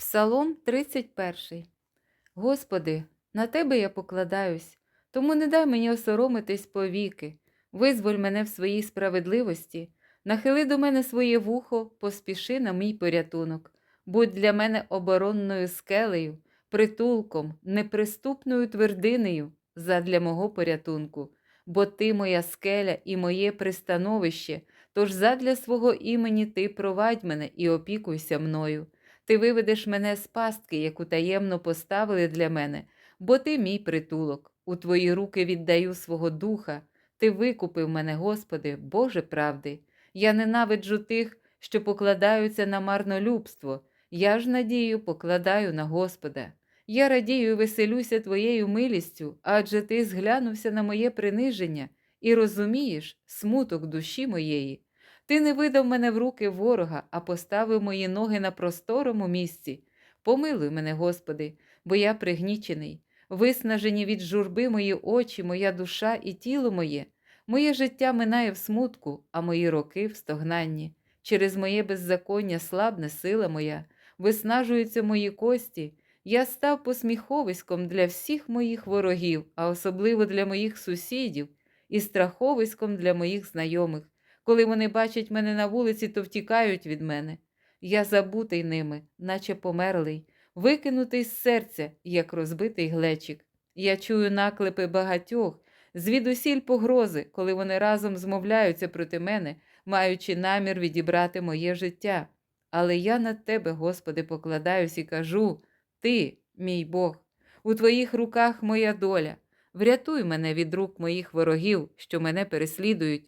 Псалом 31. Господи, на Тебе я покладаюсь, тому не дай мені осоромитись повіки, визволь мене в своїй справедливості, нахили до мене своє вухо, поспіши на мій порятунок, будь для мене оборонною скелею, притулком, неприступною твердинею задля мого порятунку, бо Ти моя скеля і моє пристановище, тож задля свого імені Ти провадь мене і опікуйся мною. Ти виведеш мене з пастки, яку таємно поставили для мене, бо ти мій притулок. У твої руки віддаю свого духа. Ти викупив мене, Господи, Боже правди. Я ненавиджу тих, що покладаються на марнолюбство. Я ж надію покладаю на Господа. Я радію і веселюся твоєю милістю, адже ти зглянувся на моє приниження і розумієш смуток душі моєї. Ти не видав мене в руки ворога, а поставив мої ноги на просторому місці. Помилуй мене, Господи, бо я пригнічений, виснажені від журби мої очі, моя душа і тіло моє. Моє життя минає в смутку, а мої роки в стогнанні. Через моє беззаконня слабне сила моя, виснажуються мої кості. Я став посміховиськом для всіх моїх ворогів, а особливо для моїх сусідів, і страховиськом для моїх знайомих. Коли вони бачать мене на вулиці, то втікають від мене. Я забутий ними, наче померлий, викинутий з серця, як розбитий глечик. Я чую наклепи багатьох, звідусіль погрози, коли вони разом змовляються проти мене, маючи намір відібрати моє життя. Але я на тебе, Господи, покладаюсь і кажу: Ти, мій Бог, у твоїх руках моя доля. Врятуй мене від рук моїх ворогів, що мене переслідують.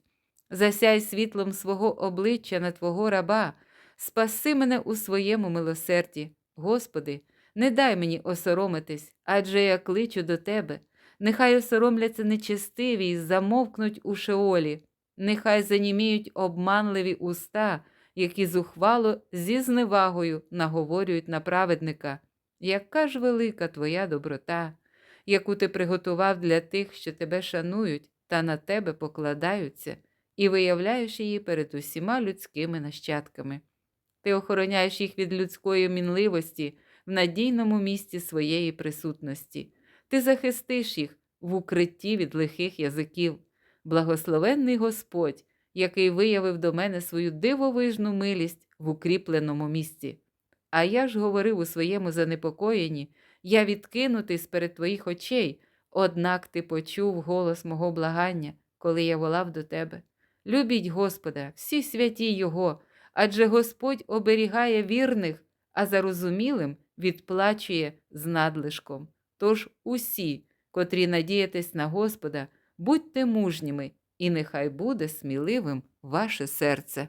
Засяй світлом свого обличчя на Твого раба, спаси мене у своєму милосерді. Господи, не дай мені осоромитись, адже я кличу до Тебе. Нехай осоромляться нечестиві і замовкнуть у шеолі, нехай заніміють обманливі уста, які зухвало зі зневагою наговорюють на праведника. Яка ж велика Твоя доброта, яку ти приготував для тих, що тебе шанують та на тебе покладаються і виявляєш її перед усіма людськими нащадками. Ти охороняєш їх від людської мінливості в надійному місці своєї присутності. Ти захистиш їх в укритті від лихих язиків. Благословенний Господь, який виявив до мене свою дивовижну милість в укріпленому місці. А я ж говорив у своєму занепокоєнні я відкинутий сперед твоїх очей, однак ти почув голос мого благання, коли я волав до тебе. Любіть Господа, всі святі Його, адже Господь оберігає вірних, а зарозумілим відплачує з надлишком. Тож усі, котрі надієтесь на Господа, будьте мужніми, і нехай буде сміливим ваше серце.